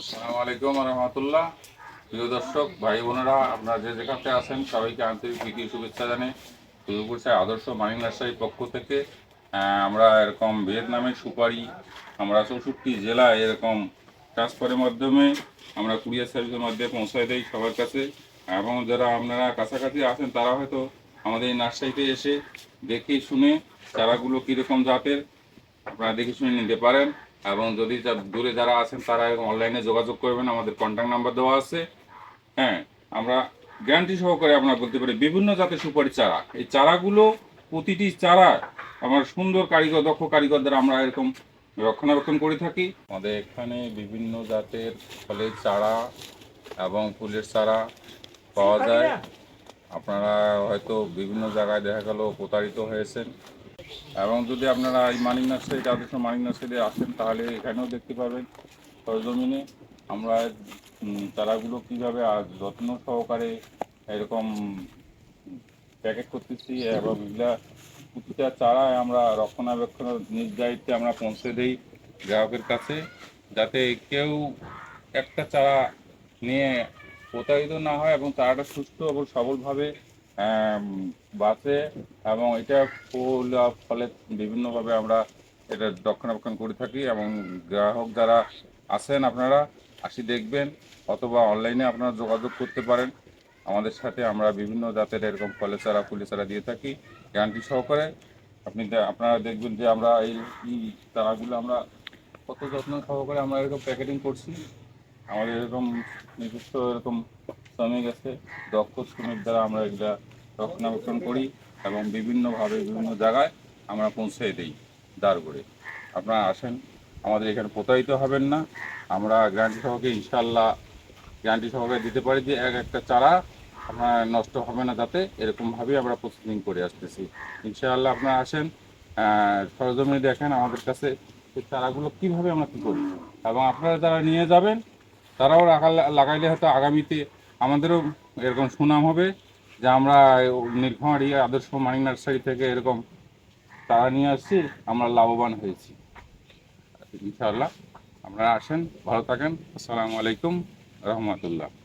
আসসালামু আলাইকুম রহমতুল্লাহ। প্রিয় দর্শক, ভাই বোনেরা, আপনারা যে যেখানে আছেন, সবাইকে আন্তরিক প্রীতি শুভেচ্ছা জানে দুর্গপুর সাহেব আদর্শ মানিক নার্সারির পক্ষ থেকে। আমরা এরকম ভিয়েতনামের সুপারি, আমরা চৌষট্টি জেলায় এরকম ট্রান্সফারের মাধ্যমে আমরা কুরিয়ার সার্ভিসের মাধ্যমে পৌঁছায় দেই সবার কাছে। এবং যারা আপনারা কাছাকাছি আছেন, তারা হয়তো আমাদের এই নার্সারিতে এসে দেখে শুনে চারাগুলো কীরকম জাতের, আপনারা দেখে শুনে নিতে পারেন। এবং যদি দূরে যারা আছেন তারা অনলাইনে যোগাযোগ করবেন, আমাদের কন্ট্যাক্ট নাম্বার দেওয়া আছে। হ্যাঁ আমরা গ্যারান্টি সহকারে আমরা বলতে পারি, বিভিন্ন জাতের সুপারি চারা। এই চারাগুলো প্রতিটি চারা আমার সুন্দর কারিগর, দক্ষ কারিগর দ্বারা আমরা এরকম রক্ষণাবেক্ষণ করে থাকি। আমাদের এখানে বিভিন্ন জাতের ফলের চারা এবং ফুলের চারা পাওয়া যায়। আপনারা হয়তো বিভিন্ন জায়গায় দেখা গেল প্রতারিত হয়েছেন। এবং যদি আপনারা এই মানিক নার্সারি আদর্শ মানিক নার্সারি আসেন, তাহলে এখানেও দেখতে পাবেন সরজমিনে আমরা চারাগুলো কীভাবে যত্ন সহকারে এরকম প্যাকেট করতেছি এবং এগুলা প্রতিটা চারায় আমরা রক্ষণাবেক্ষণের নিজ দায়িত্বে আমরা পৌঁছে দিই গ্রাহকের কাছে, যাতে কেউ একটা চারা নিয়ে প্রতারিত না হয় এবং চারাটা সুস্থ এবং সবলভাবে বাঁচে এবং এটা ফুল ফলে বিভিন্নভাবে আমরা এটা রক্ষণাবেক্ষণ করে থাকি এবং গ্রাহক যারা আছেন আপনারা, আসি দেখবেন অথবা অনলাইনে আপনারা যোগাযোগ করতে পারেন। আমাদের সাথে আমরা বিভিন্ন জাতের এরকম ফলের চারা ফুলের চারা দিয়ে থাকি। গ্যারান্টি সহকারে আপনি আপনারা দেখবেন যে আমরা এই চারাগুলো আমরা কত যত্ন সহকারে আমরা এরকম প্যাকেটিং করছি। আমাদের এরকম নির্দিষ্ট এরকম শ্রমিক আছে দক্ষ শ্রমিক দ্বারা আমরা এগুলা রক্ষণাবেক্ষণ করি এবং বিভিন্নভাবে বিভিন্ন জায়গায় আমরা পৌঁছে দিই দাঁড় করে আপনারা আসেন। আমাদের এখানে প্রতারিত হবেন না। আমরা গ্যারান্টি সহকারে ইনশাল্লাহ গ্যারান্টি সহকারে দিতে পারি যে এক একটা চারা আপনার নষ্ট হবে না যাতে এরকমভাবেই আমরা প্রসেসিং করে আসতেছি। ইনশাআল্লাহ আপনারা আসেন। সরজমিনে দেখেন আমাদের কাছে এই চারাগুলো কীভাবে আমরা কী করি। এবং আপনারা যারা নিয়ে যাবেন, তারাও লাগাইলে হয়তো আগামীতে আমাদেরও এরকম সুনাম হবে যে আমরা নীলফামারি আদর্শ মানিক নার্সারি থেকে এরকম তারা নিয়ে আসছি, আমরা লাভবান হয়েছি। ইনশাআল্লাহ আপনারা আসেন, ভালো থাকেন। আসসালামু আলাইকুম রহমতুল্লাহ।